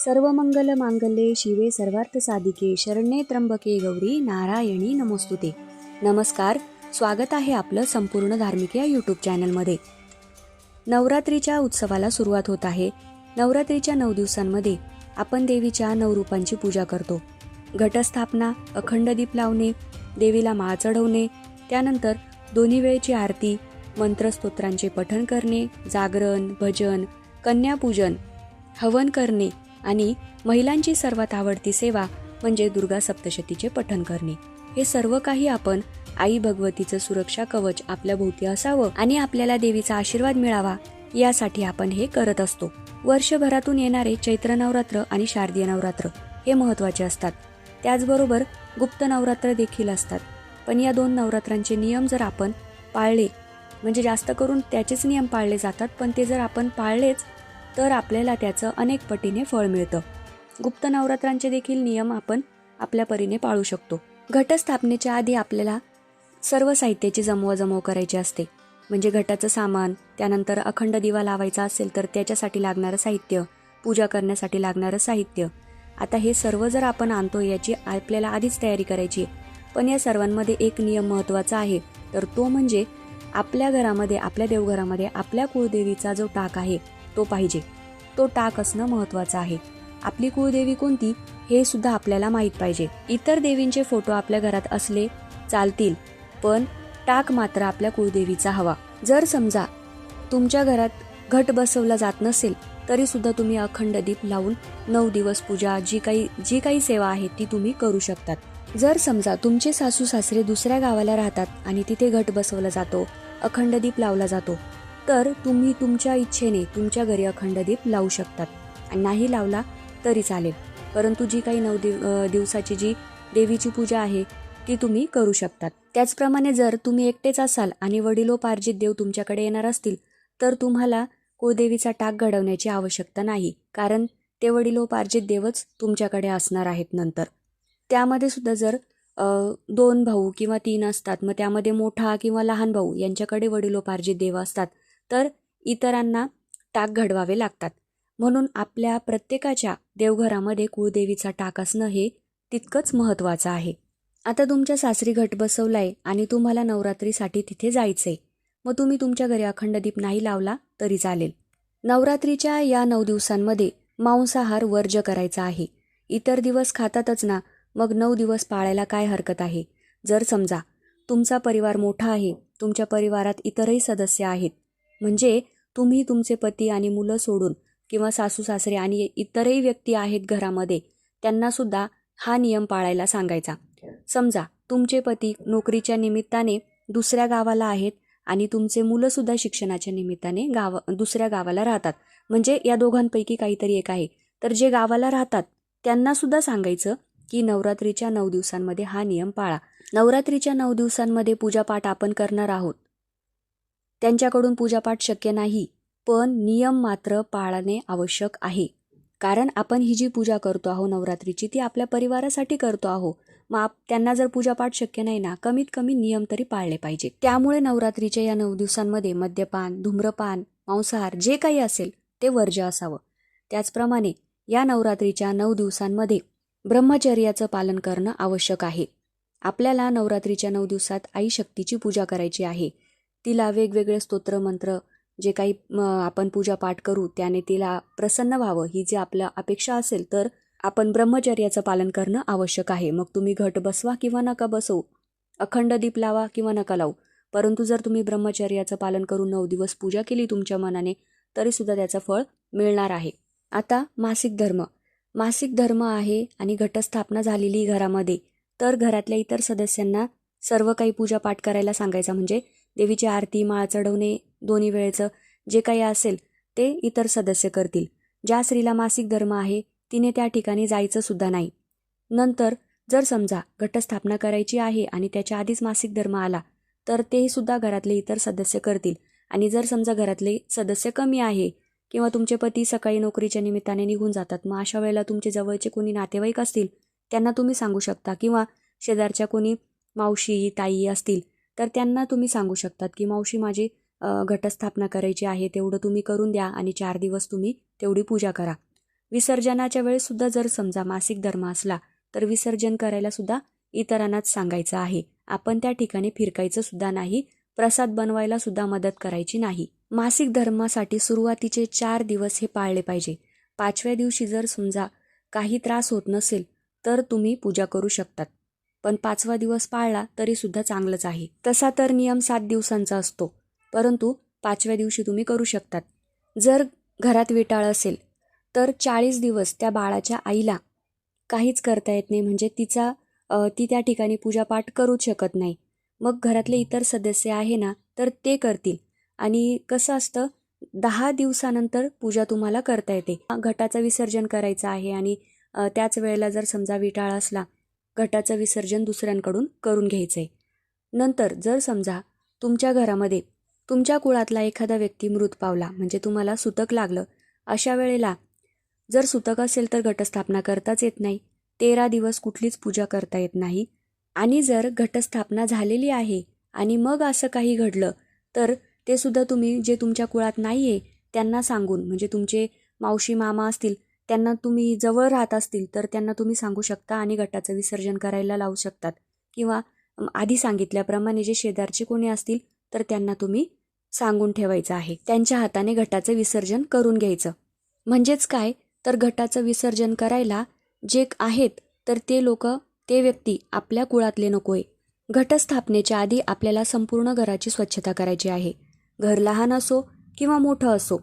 सर्व मंगल मांगल्ये शिवे सर्वार्थ साधिके शरण्ये त्र्यंबके गौरी नारायणी नमोस्तुते नमस्कार स्वागत आहे आपलं संपूर्ण धार्मिक या यूट्यूब चॅनलमध्ये नवरात्रीच्या उत्सवाला सुरुवात होत आहे नवरात्रीच्या नऊ दिवसांमध्ये आपण देवीच्या नऊ रूपांची पूजा करतो घटस्थापना अखंड दीप लावणे देवीला माळ चढवणे त्यानंतर दोन्ही वेळची आरती मंत्रस्तोत्रांचे पठण करणे जागरण भजन कन्यापूजन हवन करणे आणि महिलांची सर्वात आवडती सेवा म्हणजे दुर्गा सप्तशतीचे पठण करणे. हे सर्व काही आपण आई भगवतीचं सुरक्षा कवच आपल्या भोवती असावं आणि आपल्याला देवीचा आशीर्वाद मिळावा यासाठी आपण हे करत असतो. वर्षभरातून येणारे चैत्र नवरात्र आणि शारदीय नवरात्र हे महत्त्वाचे असतात. त्याचबरोबर गुप्त नवरात्र देखील असतात. पण या दोन नवरात्रांचे नियम जर आपण पाळले म्हणजे जास्त करून त्याचेच नियम पाळले जातात पण ते जर आपण पाळलेच तर आपल्याला त्याचं अनेक पटीने फळ मिळतं. गुप्त नवरात्रांचे देखील नियम आपण आपल्या परीने पाळू शकतो. घटस्थापनेच्या आधी आपल्याला सर्व साहित्याची जमवाजमव करायची असते. म्हणजे घटाचं सामान त्यानंतर अखंड दिवा लावायचा असेल तर त्याच्यासाठी लागणारं साहित्य पूजा करण्यासाठी लागणारं साहित्य. आता हे सर्व जर आपण आणतो याची आपल्याला आधीच तयारी करायची आहे. पण या सर्वांमध्ये एक नियम महत्त्वाचा आहे. तर तो म्हणजे आपल्या घरामध्ये आपल्या देवघरामध्ये आपल्या कुळदेवीचा जो टाक आहे तो पाहिजे. तो टाक असणं महत्त्वाचं आहे. आपली कुळदेवी कोणती हे सुद्धा आपल्याला माहीत पाहिजे. इतर देवींचे फोटो आपल्या घरात असले चालतील पण टाक मात्र आपल्या कुळदेवीचा हवा. जर समजा तुमच्या घरात घट बसवला जात नसेल तरी सुद्धा तुम्ही अखंड दीप लावून नऊ दिवस पूजा जी काही जी काही सेवा आहे ती तुम्ही करू शकतात. जर समजा तुमचे सासू सासरे दुसऱ्या गावाला राहतात आणि तिथे घट बसवला जातो अखंड दीप लावला जातो तर तुम्ही तुमच्या इच्छेने तुमच्या घरी अखंड दीप लावू शकतात. आणि नाही लावला तरी चालेल. परंतु जी काही नऊ दिव दिवसाची जी देवीची पूजा आहे ती तुम्ही करू शकतात. त्याचप्रमाणे जर तुम्ही एकटेच असाल आणि वडिलोपार्जित देव तुमच्याकडे येणार असतील तर तुम्हाला कुळदेवीचा टाक घडवण्याची आवश्यकता नाही कारण ते वडिलोपार्जित देवच तुमच्याकडे असणार आहेत नंतर. त्यामध्ये सुद्धा जर दोन भाऊ किंवा तीन असतात मग त्यामध्ये मोठा किंवा लहान भाऊ यांच्याकडे वडिलोपार्जित देव असतात तर इतरांना टाक घडवावे लागतात. म्हणून आपल्या प्रत्येकाच्या देवघरामध्ये कुळदेवीचा टाक असणं हे तितकंच महत्त्वाचं आहे. आता तुमच्या सासरी घट बसवलाय आणि तुम्हाला नवरात्रीसाठी तिथे जायचंय. मग तुम्ही तुमच्या घरी अखंड दीप नाही लावला तरी चालेल. नवरात्रीच्या या नऊ दिवसांमध्ये मांसाहार वर्ज करायचा आहे. इतर दिवस खातातच ना मग नऊ दिवस पाळायला काय हरकत आहे? जर समजा तुमचा परिवार मोठा आहे तुमच्या परिवारात इतरही सदस्य आहेत म्हणजे तुम्ही तुमचे पती आणि मुलं सोडून किंवा सासू सासरे आणि इतरही व्यक्ती आहेत घरामध्ये त्यांनासुद्धा हा नियम पाळायला सांगायचा. समजा तुमचे पती नोकरीच्या निमित्ताने दुसऱ्या गावाला आहेत आणि तुमचे मुलंसुद्धा शिक्षणाच्या निमित्ताने गाव दुसऱ्या गावाला राहतात. म्हणजे या दोघांपैकी काहीतरी एक आहे. तर जे गावाला राहतात त्यांनासुद्धा सांगायचं की नवरात्रीच्या नऊ दिवसांमध्ये हा नियम पाळा. नवरात्रीच्या नऊ दिवसांमध्ये पूजापाठ आपण करणार आहोत. त्यांच्याकडून पूजापाठ शक्य नाही पण नियम मात्र पाळणे आवश्यक आहे. कारण आपण ही जी पूजा करतो आहो नवरात्रीची ती आपल्या परिवारासाठी करतो आहो. मग आप त्यांना जर पूजापाठ शक्य नाही ना कमीत कमी नियम तरी पाळले पाहिजे. त्यामुळे नवरात्रीच्या या नऊ दिवसांमध्ये मद्यपान धूम्रपान मांसाहार जे काही असेल ते वर्ज्य असावं. त्याचप्रमाणे या नवरात्रीच्या नऊ दिवसांमध्ये ब्रह्मचर्याचं पालन करणं आवश्यक आहे. आपल्याला नवरात्रीच्या नऊ दिवसात आई शक्तीची पूजा करायची आहे. तिला वेगवेगळे स्तोत्रमंत्र जे काही आपण आपण पूजापाठ करू त्याने तिला प्रसन्न व्हावं. ही जी आपल्या अपेक्षा असेल तर आपण ब्रह्मचर्याचं पालन करणं आवश्यक आहे. मग तुम्ही घट बसवा किंवा नका बसवू. अखंड दीप लावा किंवा नका लावू. परंतु जर तुम्ही ब्रह्मचर्याचं पालन करून नऊ दिवस पूजा केली तुमच्या मनाने तरीसुद्धा त्याचं फळ मिळणार आहे. आता मासिक धर्म. मासिक धर्म आहे आणि घटस्थापना झालेली घरामध्ये. तर घरातल्या इतर सदस्यांना सर्व काही पूजापाठ करायला सांगायचा म्हणजे देवीची आरती माळ चढवणे दोन्ही वेळेचं जे काही असेल ते इतर सदस्य करतील. ज्या स्त्रीला मासिक धर्म आहे तिने त्या ठिकाणी जायचं सुद्धा नाही. नंतर जर समजा घटस्थापना करायची आहे आणि त्याच्या आधीच मासिक धर्म आला तर तेही सुद्धा घरातले इतर सदस्य करतील. आणि जर समजा घरातले सदस्य कमी आहे किंवा तुमचे पती सकाळी नोकरीच्या निमित्ताने निघून जातात मग अशा वेळेला तुमचे जवळचे कोणी नातेवाईक असतील त्यांना तुम्ही सांगू शकता. किंवा शेजारच्या कोणी मावशी ताई असतील तर त्यांना तुम्ही सांगू शकतात की मावशी माझी घटस्थापना करायची आहे तेवढं तुम्ही करून द्या आणि चार दिवस तुम्ही तेवढी पूजा करा. विसर्जनाच्या वेळेससुद्धा जर समजा मासिक धर्म असला तर विसर्जन करायलासुद्धा इतरांनाच सांगायचं आहे. आपण त्या ठिकाणी फिरकायचं सुद्धा नाही प्रसाद बनवायला सुद्धा मदत करायची नाही. मासिक धर्मासाठी सुरुवातीचे चार दिवस हे पाळले पाहिजे. पाचव्या दिवशी जर समजा काही त्रास होत नसेल तर तुम्ही पूजा करू शकतात. पण पाचवा दिवस पाळला तरी सुद्धा चांगलंच आहे. तसा तर नियम सात दिवसांचा असतो. परंतु पाचव्या दिवशी तुम्ही करू शकतात. जर घरात विटाळ असेल तर चाळीस दिवस त्या बाळाच्या आईला काहीच करता येत नाही. म्हणजे तिचा ती त्या ठिकाणी पूजापाठ करूच शकत नाही. मग घरातले इतर सदस्य आहे ना तर ते करतील. आणि कसं असतं दहा दिवसानंतर पूजा तुम्हाला करता येते. घटाचं विसर्जन करायचं आहे आणि त्याच वेळेला जर समजा विटाळ असला घटाचं विसर्जन दुसऱ्यांकडून करून घ्यायचं आहे नंतर जर समजा तुमच्या घरामध्ये तुमच्या कुळातला एखादा व्यक्ती मृत पावला म्हणजे तुम्हाला सुतक लागलं अशा वेळेला जर सुतक असेल तर घटस्थापना करताच येत नाही. तेरा दिवस कुठलीच पूजा करता येत नाही. आणि जर घटस्थापना झालेली आहे आणि मग असं काही घडलं तर ते सुद्धा तुम्ही जे तुमच्या कुळात नाही आहे त्यांना सांगून म्हणजे तुमचे मावशी मामा असतील त्यांना तुम्ही जवळ राहत असतील तर त्यांना तुम्ही सांगू शकता आणि गटाचं विसर्जन करायला लावू शकतात. किंवा आधी सांगितल्याप्रमाणे जे शेजारचे कोणी असतील तर त्यांना तुम्ही सांगून ठेवायचं आहे. त्यांच्या हाताने घटाचं विसर्जन करून घ्यायचं. म्हणजेच काय? तर घटाचं विसर्जन करायला जे आहेत तर ते लोक ते व्यक्ती आपल्या कुळातले नकोय. घटस्थापनेच्या आधी आपल्याला संपूर्ण घराची स्वच्छता करायची आहे. घर लहान असो किंवा मोठं असो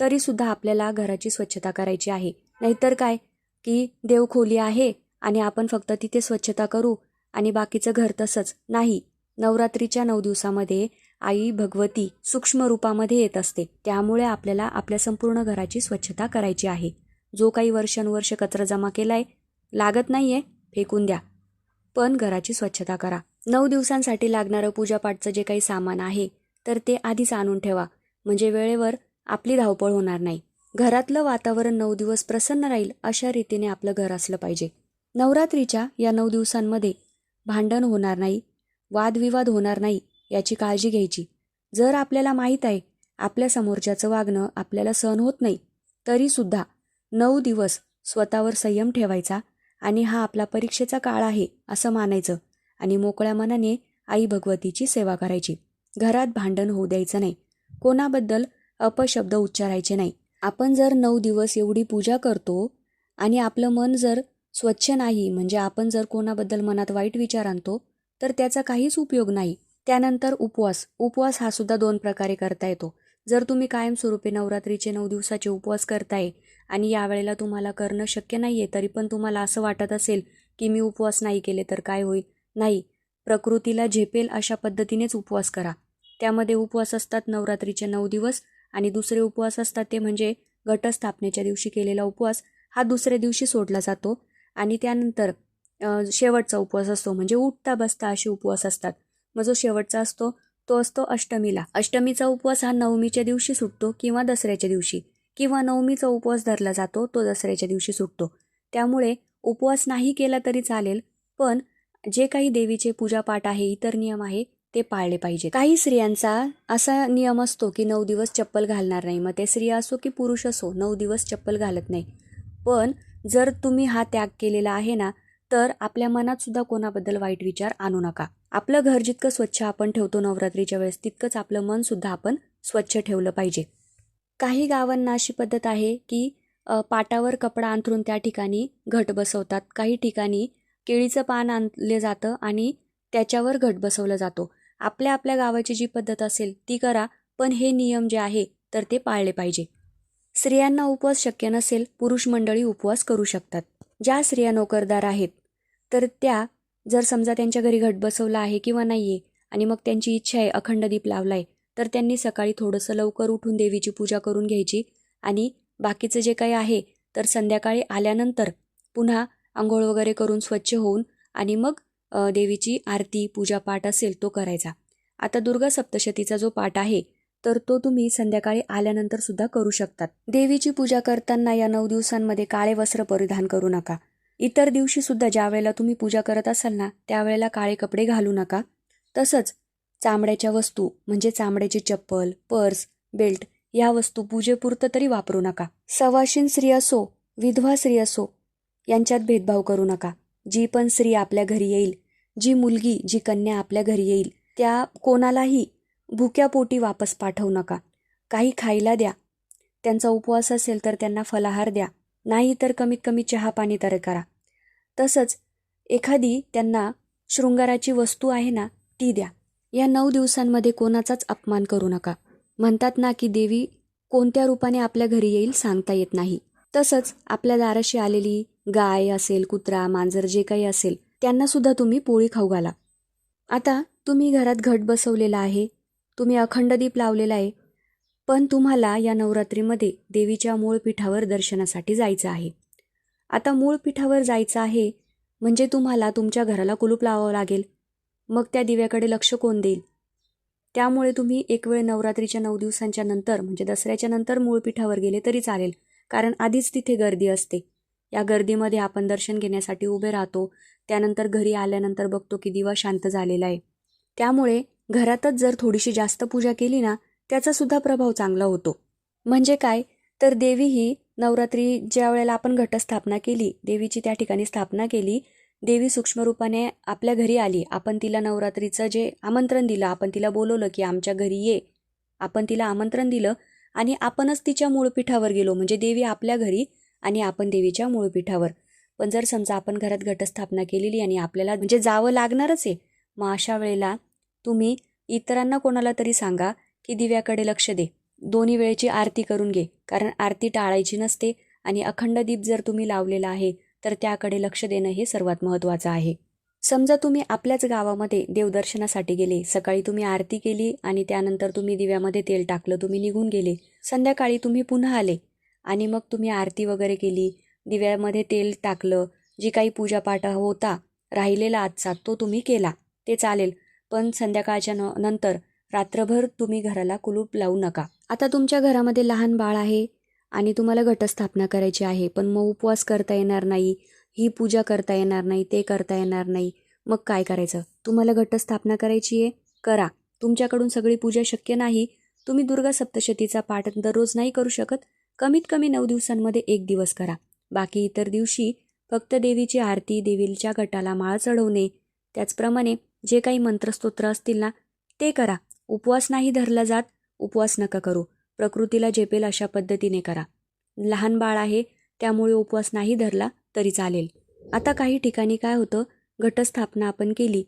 तरीसुद्धा आपल्याला घराची स्वच्छता करायची आहे. नाहीतर काय? की देवखोली आहे आणि आपण फक्त तिथे स्वच्छता करू आणि बाकीचं घर तसंच. नाही नवरात्रीच्या नऊ दिवसामध्ये आई भगवती सूक्ष्म रूपामध्ये येत असते. त्यामुळे आपल्याला आपल्या संपूर्ण घराची स्वच्छता करायची आहे. जो काही वर्षानुवर्ष कचरा जमा केलाय लागत नाही आहे फेकून द्या. पण घराची स्वच्छता करा. नऊ दिवसांसाठी लागणारं पूजापाठचं जे काही सामान आहे तर ते आधीच आणून ठेवा. म्हणजे वेळेवर आपली धावपळ होणार नाही. घरातलं वातावरण नऊ दिवस प्रसन्न राहील अशा रीतीने आपलं घर असलं पाहिजे. नवरात्रीच्या या नऊ दिवसांमध्ये भांडण होणार नाही वादविवाद होणार नाही याची काळजी घ्यायची. जर आपल्याला माहीत आहे आपल्या समोरच्याचं वागणं आपल्याला सहन होत नाही तरीसुद्धा नऊ दिवस स्वतःवर संयम ठेवायचा आणि हा आपला परीक्षेचा काळ आहे असं मानायचं आणि मोकळ्या मनाने आई भगवतीची सेवा करायची. घरात भांडण होऊ द्यायचं नाही. कोणाबद्दल अपशब्द उच्चारायचे नाही. आपण जर नऊ दिवस एवढी पूजा करतो आणि आपलं मन जर स्वच्छ नाही म्हणजे आपण जर कोणाबद्दल मनात वाईट विचार आणतो तर त्याचा काहीच उपयोग नाही. त्यानंतर उपवास. उपवास हा सुद्धा दोन प्रकारे करता येतो. जर तुम्ही कायमस्वरूपी नवरात्रीचे नऊ दिवसाचे उपवास करताय आणि यावेळेला तुम्हाला करणं शक्य नाही आहे तरी पण तुम्हाला असं वाटत असेल की मी उपवास नाही केले तर काय होईल? नाही. प्रकृतीला झेपेल अशा पद्धतीनेच उपवास करा. त्यामध्ये उपवास असतात नवरात्रीचे नऊ दिवस आणि दुसरे उपवास असतात ते म्हणजे घटस्थापनेच्या दिवशी केलेला उपवास हा दुसऱ्या दिवशी सोडला जातो. आणि त्यानंतर शेवटचा उपवास असतो म्हणजे उठता बसता असे उपवास असतात. मग जो शेवटचा असतो तो असतो अष्टमीला. अष्टमीचा उपवास हा नवमीच्या दिवशी सुटतो किंवा दसऱ्याच्या दिवशी. किंवा नवमीचा उपवास धरला जातो तो दसऱ्याच्या दिवशी सुटतो. त्यामुळे उपवास नाही केला तरी चालेल पण जे काही देवीचे पूजापाठ आहे इतर नियम आहे ते पाळले पाहिजे काही स्त्रियांचा असा नियम असतो की नऊ दिवस चप्पल घालणार नाही. मग ते स्त्रिया असो की पुरुष असो नऊ दिवस चप्पल घालत नाही. पण जर तुम्ही हा त्याग केलेला आहे ना तर आपल्या मनात सुद्धा कोणाबद्दल वाईट विचार आणू नका. आपलं घर जितकं स्वच्छ आपण ठेवतो नवरात्रीच्या वेळेस तितकंच आपलं मन सुद्धा आपण स्वच्छ ठेवलं पाहिजे. काही गावांना अशी पद्धत आहे की पाटावर कपडा अंथरून त्या ठिकाणी घट बसवतात. काही ठिकाणी केळीचं पान आणले जातं आणि त्याच्यावर घट बसवला जातो. आपल्या आपल्या गावाची जी पद्धत असेल ती करा पण हे नियम जे आहे तर ते पाळले पाहिजे. स्त्रियांना उपवास शक्य नसेल पुरुष मंडळी उपवास करू शकतात. ज्या स्त्रिया नोकरदार आहेत तर त्या जर समजा त्यांच्या घरी घट बसवला आहे किंवा नाही आहे आणि मग त्यांची इच्छा आहे अखंड दीप लावलाय तर त्यांनी सकाळी थोडंसं लवकर उठून देवीची पूजा करून घ्यायची. आणि बाकीचं जे काही आहे तर संध्याकाळी आल्यानंतर पुन्हा आंघोळ वगैरे करून स्वच्छ होऊन आणि मग देवीची आरती पूजापाठ असेल तो करायचा. आता दुर्गा सप्तशतीचा जो पाठ आहे तर तो तुम्ही संध्याकाळी आल्यानंतर सुद्धा करू शकतात. देवीची पूजा करताना या नऊ दिवसांमध्ये काळे वस्त्र परिधान करू नका. इतर दिवशी सुद्धा ज्या वेळेला तुम्ही पूजा करत असाल ना त्यावेळेला काळे कपडे घालू नका. तसंच चामड्याच्या वस्तू म्हणजे चामड्याची चप्पल पर्स बेल्ट या वस्तू पूजेपुरतं तरी वापरू नका. सवाशीन स्त्री असो विधवा स्त्री असो यांच्यात भेदभाव करू नका. जी पण स्त्री आपल्या घरी येईल जी मुलगी जी कन्या आपल्या घरी येईल त्या कोणालाही भुक्या पोटी वापस पाठवू नका. काही खायला द्या. त्यांचा उपवास असेल तर त्यांना फलाहार द्या. नाही तर कमीत कमी चहा पाणी तर करा. तसंच एखादी त्यांना शृंगाराची वस्तू आहे ना ती द्या. या नऊ दिवसांमध्ये कोणाचाच अपमान करू नका. म्हणतात ना की देवी कोणत्या रूपाने आपल्या घरी येईल सांगता येत नाही. तसंच आपल्या दाराशी आलेली गाय असेल कुत्रा मांजर जे काही असेल त्यांनासुद्धा तुम्ही पोळी खाऊ घाला. आता तुम्ही घरात घट बसवलेला आहे तुम्ही अखंड दीप लावलेला आहे पण तुम्हाला या नवरात्रीमध्ये देवीच्या मूळ पीठावर दर्शनासाठी जायचं आहे. आता मूळ पीठावर जायचं आहे म्हणजे तुम्हाला तुमच्या घराला कुलूप लावावं लागेल. मग त्या दिव्याकडे लक्ष कोण देईल? त्यामुळे तुम्ही एक वेळ नवरात्रीच्या नऊ दिवसांच्या नंतर म्हणजे दसऱ्याच्या नंतर मूळ पीठावर गेले तरी चालेल कारण आधीच तिथे गर्दी असते. या गर्दीमध्ये आपण दर्शन घेण्यासाठी उभे राहतो त्यानंतर घरी आल्यानंतर बघतो की दिवा शांत झालेला आहे. त्यामुळे घरातच जर थोडीशी जास्त पूजा केली ना त्याचा सुद्धा प्रभाव चांगला होतो. म्हणजे काय? तर देवी ही नवरात्री ज्या वेळेला आपण घटस्थापना केली देवीची त्या ठिकाणी स्थापना केली देवी सूक्ष्म रूपाने आपल्या घरी आली. आपण तिला नवरात्रीचं जे आमंत्रण दिलं आपण तिला बोलवलं की आमच्या घरी ये. आपण तिला आमंत्रण दिलं आणि आपणच तिच्या मूळपीठावर गेलो. म्हणजे देवी आपल्या घरी आणि आपण देवीच्या मूळपीठावर पण जर समजा आपण घरात घटस्थापना केलेली आणि आपल्याला म्हणजे जावं लागणारच आहे मग अशा वेळेला तुम्ही इतरांना कोणाला तरी सांगा की दिव्याकडे लक्ष दे. दोन्ही वेळेची आरती करून घे कारण आरती टाळायची नसते आणि अखंड दीप जर तुम्ही लावलेला आहे तर त्याकडे लक्ष देणं हे सर्वात महत्त्वाचं आहे. समजा तुम्ही आपल्याच गावामध्ये देवदर्शनासाठी गेले सकाळी तुम्ही आरती केली आणि त्यानंतर तुम्ही दिव्यामध्ये तेल टाकलं तुम्ही निघून गेले संध्याकाळी तुम्ही पुन्हा आले आणि मग तुम्ही आरती वगैरे केली दिव्यामध्ये तेल टाकलं. जी काही पूजापाठ होता राहिलेला आजचा तो तुम्ही केला. ते चालेल. पण संध्याकाळच्या न नंतर रात्रभर तुम्ही घराला कुलूप लावू नका. आता तुमच्या घरामध्ये लहान बाळ आहे आणि तुम्हाला घटस्थापना करायची आहे. पण मग उपवास करता येणार नाही. ही पूजा करता येणार नाही. ते करता येणार नाही. मग काय करायचं? तुम्हाला घटस्थापना करायची आहे? करा. तुमच्याकडून सगळी पूजा शक्य नाही. तुम्ही दुर्गा सप्तशतीचा पाठ दररोज नाही करू शकत. कमीत कमी नऊ दिवसांमध्ये एक दिवस करा. बाकी इतर दिवशी फक्त देवीची आरती देवीच्या गटाला माळ चढवणे. त्याचप्रमाणे जे काही मंत्रस्तोत्र असतील ना ते करा. उपवास नाही धरला जात उपवास नका करू. प्रकृतीला झेपेल अशा पद्धतीने करा. लहान बाळ आहे त्यामुळे उपवास नाही धरला तरी चालेल. आता काही ठिकाणी काय होतं? घटस्थापना आपण केली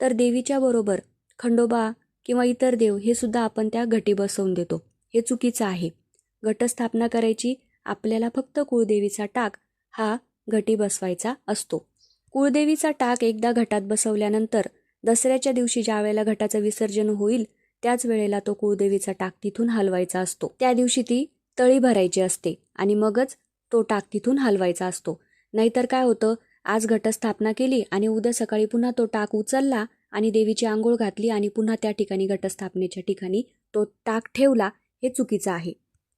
तर देवीच्या बरोबर खंडोबा किंवा इतर देव हे सुद्धा आपण त्या घटी बसवून देतो. हे चुकीचं आहे. घटस्थापना करायची आपल्याला फक्त कुळदेवीचा टाक हा घटी बसवायचा असतो. कुळदेवीचा टाक एकदा घटात बसवल्यानंतर दसऱ्याच्या दिवशी ज्या वेळेला घटाचं विसर्जन होईल त्याच वेळेला तो कुळदेवीचा टाक तिथून हलवायचा असतो. त्या दिवशी ती तळी भरायची असते आणि मगच तो टाक तिथून हलवायचा असतो. नाहीतर काय होतं आज घटस्थापना केली आणि उद्या सकाळी पुन्हा तो टाक उचलला आणि देवीची आंघोळ घातली आणि पुन्हा त्या ठिकाणी घटस्थापनेच्या ठिकाणी तो टाक ठेवला हे चुकीचं आहे.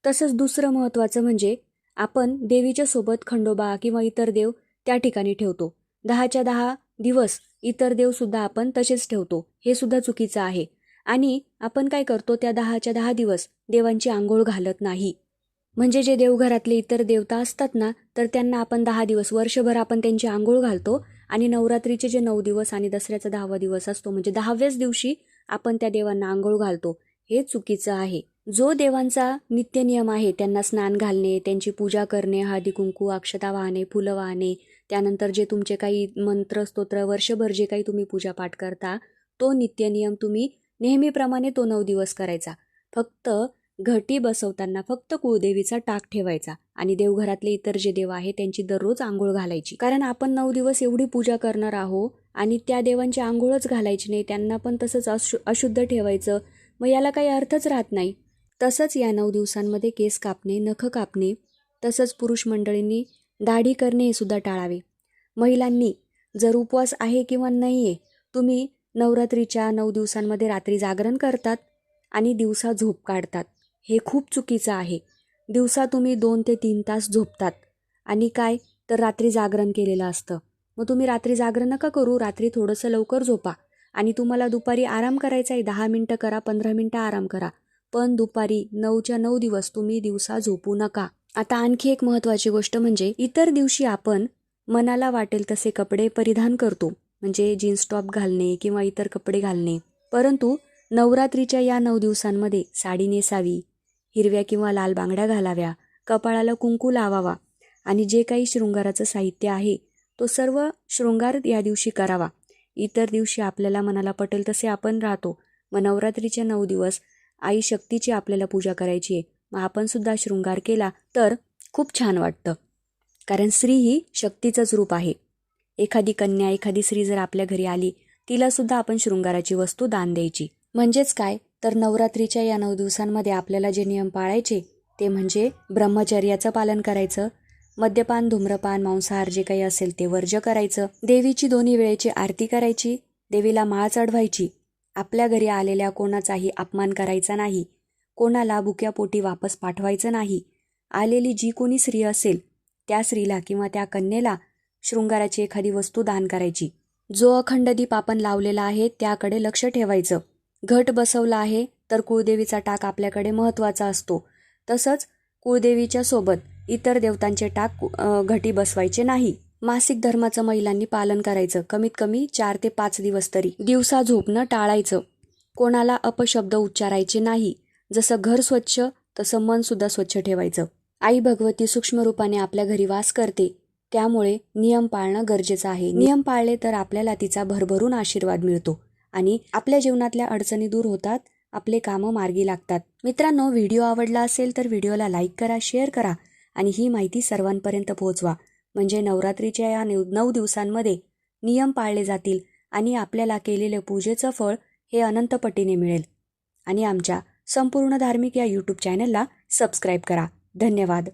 तसंच दुसरं महत्त्वाचं म्हणजे आपण देवीच्या सोबत खंडोबा किंवा इतर देव त्या ठिकाणी ठेवतो. दहाच्या दहा दिवस इतर देवसुद्धा आपण तसेच ठेवतो. हे सुद्धा चुकीचं आहे. आणि आपण काय करतो त्या दहाच्या दहा दिवस देवांची आंघोळ घालत नाही. म्हणजे जे देवघरातले इतर देवता असतात ना तर त्यांना आपण दहा दिवस वर्षभर आपण त्यांची आंघोळ घालतो आणि नवरात्रीचे जे नऊ दिवस आणि दसऱ्याचा दहावा दिवस असतो म्हणजे दहाव्याच दिवशी आपण त्या देवांना आंघोळ घालतो. हे चुकीचं आहे. जो देवांचा नित्यनियम आहे त्यांना स्नान घालणे त्यांची पूजा करणे हळदी कुंकू अक्षता वाहणे फुलं वाहणे त्यानंतर जे तुमचे काही मंत्र स्तोत्र वर्षभर जे काही तुम्ही पूजापाठ करता तो नित्यनियम तुम्ही नेहमीप्रमाणे तो नऊ दिवस करायचा. फक्त घटी बसवताना फक्त कुळदेवीचा टाक ठेवायचा आणि देवघरातले इतर जे देव आहे त्यांची दररोज आंघोळ घालायची. कारण आपण नऊ दिवस एवढी पूजा करणार आहो आणि त्या देवांची आंघोळच घालायची नाही त्यांना पण तसंच अशु अशुद्ध ठेवायचं. मग याला काही अर्थच राहत नाही. तसंच या नऊ दिवसांमध्ये केस कापणे नख कापणे तसंच पुरुष मंडळींनी दाढी करणे हे सुद्धा टाळावे. महिलांनी जर उपवास आहे किंवा नाही आहे तुम्ही नवरात्रीच्या नऊ दिवसांमध्ये रात्री जागरण करतात आणि दिवसा झोप काढतात. हे खूप चुकीचं आहे. दिवसा तुम्ही दोन ते तीन तास झोपतात. आणि काय? तर रात्री जागरण केलेलं असतं. मग तुम्ही रात्री जागरण नका करू रात्री थोडंसं लवकर झोपा आणि तुम्हाला दुपारी आराम करायचा आहे. दहा मिनटं करा पंधरा मिनटं आराम करा. पण दुपारी नऊच्या नऊ दिवस तुम्ही दिवसा झोपू नका. आता आणखी एक महत्त्वाची गोष्ट म्हणजे इतर दिवशी आपण मनाला वाटेल तसे कपडे परिधान करतो म्हणजे जीन्स टॉप घालणे किंवा इतर कपडे घालणे. परंतु नवरात्रीच्या या नऊ दिवसांमध्ये साडी नेसावी हिरव्या किंवा लाल बांगड्या घालाव्या कपाळाला कुंकू लावावा आणि जे काही शृंगाराचं साहित्य आहे तो सर्व शृंगार या दिवशी करावा. इतर दिवशी आपल्याला मनाला पटेल तसे आपण राहतो. मग नवरात्रीचे नऊ दिवस आई शक्तीची आपल्याला पूजा करायची आहे. मग आपणसुद्धा शृंगार केला तर खूप छान वाटतं. कारण स्त्री ही शक्तीचंच रूप आहे. एखादी कन्या एखादी स्त्री जर आपल्या घरी आली तिलासुद्धा आपण शृंगाराची वस्तू दान द्यायची. म्हणजेच काय? तर नवरात्रीच्या या नऊ दिवसांमध्ये आपल्याला जे नियम पाळायचे ते म्हणजे ब्रह्मचर्याचं पालन करायचं मद्यपान धूम्रपान मांसाहार जे काही असेल ते वर्ज्य करायचं देवीची दोन्ही वेळेची आरती करायची देवीला माळ चढवायची आपल्या घरी आलेल्या कोणाचाही अपमान करायचा नाही. कोणाला बुक्यापोटी वापस पाठवायचं नाही. आलेली जी कोणी स्त्री असेल त्या स्त्रीला किंवा त्या कन्येला शृंगाराची एखादी वस्तू दान करायची. जो अखंड दीप आपण लावलेला आहे त्याकडे लक्ष ठेवायचं. घट बसवला आहे तर कुळदेवीचा टाक आपल्याकडे महत्त्वाचा असतो. तसंच कुळदेवीच्या सोबत इतर देवतांचे टाक घटी बसवायचे नाही. मासिक धर्माचं महिलांनी पालन करायचं. कमीत कमी चार ते पाच दिवस तरी. दिवसा झोपणं टाळायचं. कोणाला अपशब्द उच्चारायचे नाही. जसं घर स्वच्छ तसं मन सुद्धा स्वच्छ ठेवायचं. आई भगवती सूक्ष्म रूपाने आपल्या घरी वास करते. त्यामुळे नियम पाळणं गरजेचं आहे. नियम पाळले तर आपल्याला तिचा भरभरून आशीर्वाद मिळतो आणि आपल्या जीवनातल्या अडचणी दूर होतात आपले कामं मार्गी लागतात. मित्रांनो व्हिडिओ आवडला असेल तर व्हिडिओला लाईक करा शेअर करा आणि ही माहिती सर्वांपर्यंत पोहोचवा. म्हणजे नवरात्रीच्या या नऊ दिवसांमध्ये नियम पाळले जातील आणि आपल्याला केलेलं पूजेचं फळ हे अनंतपटीने मिळेल. आणि आमच्या संपूर्ण धार्मिक या यूट्यूब चॅनलला सबस्क्राईब करा. धन्यवाद.